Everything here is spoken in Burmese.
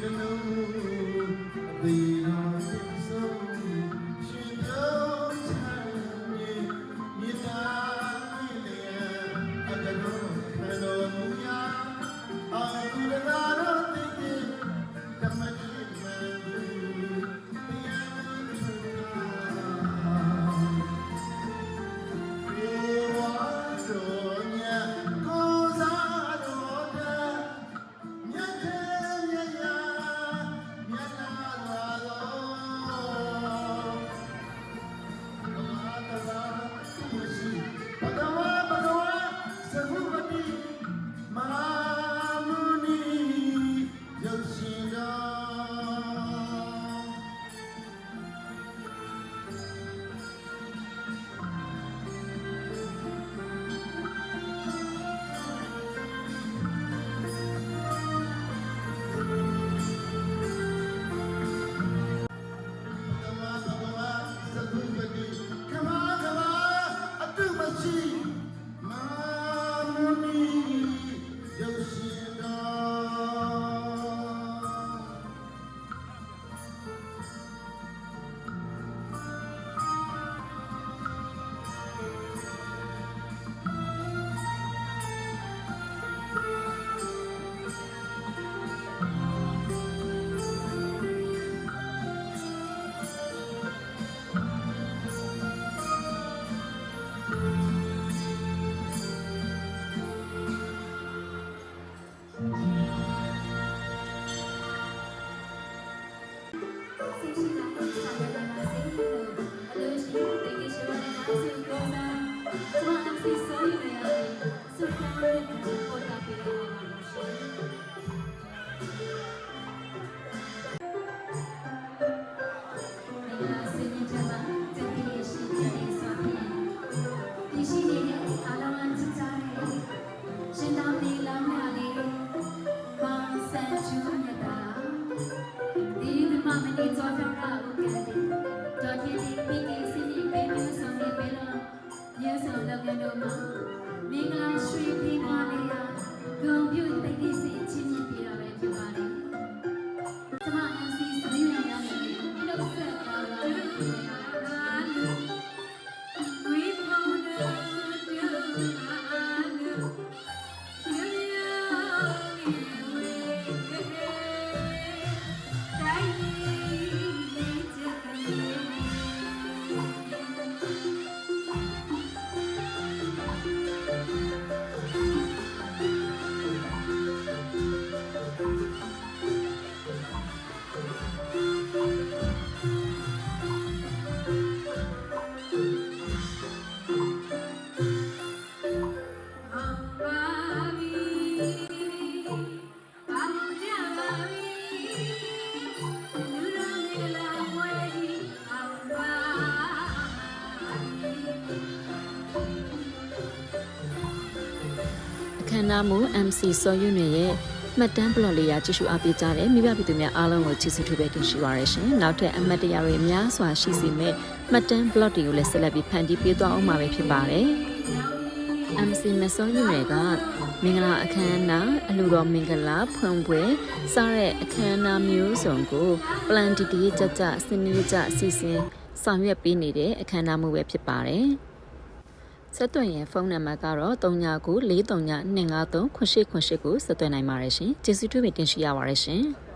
Hallelujah. surrounded by people that we. အခမ်းအနားမူ MC စောရွနေရဲ့မှတ်တမ်းဘလော့လေးရာကြည့်ရှုအားပေးကြတဲ့မိဘပြည်သူများအားလုံးကိုကျေးဇူးထူးပဲတင်ရှိပါရရှင်။နောက်ထပ်အမှတ်တရတွေများစွာရှိစီမဲ့မှတ်တမ်းဘလော့တွေကိုလည်းဆက်လက်ပြီးဖန်တီးပေးသွားအောင်မှာပဲဖြစ်ပါတယ်။ MC မစောရွတွေကမင်္ဂလာအခမ်းအနားအလူတော်မင်္ဂလာဖွင့်ပွဲစတဲ့အခမ်းအနားမျိုးစုံကိုပလန်တီတီကြကြစနစ်ကြအစီအစဉ်ဆောင်ရွက်ပေးနေတဲ့အခမ်းအနားမျိုးပဲဖြစ်ပါတယ်။ ဆက်သွယ်ရင်ဖုန်းနံပါတ်ကတော့399439239898ကိုဆက်သွယ်နိုင်ပါတယ်ရှင်။ကျေးဇူးတူပဲတင်ရှိရပါတယ်ရှင်။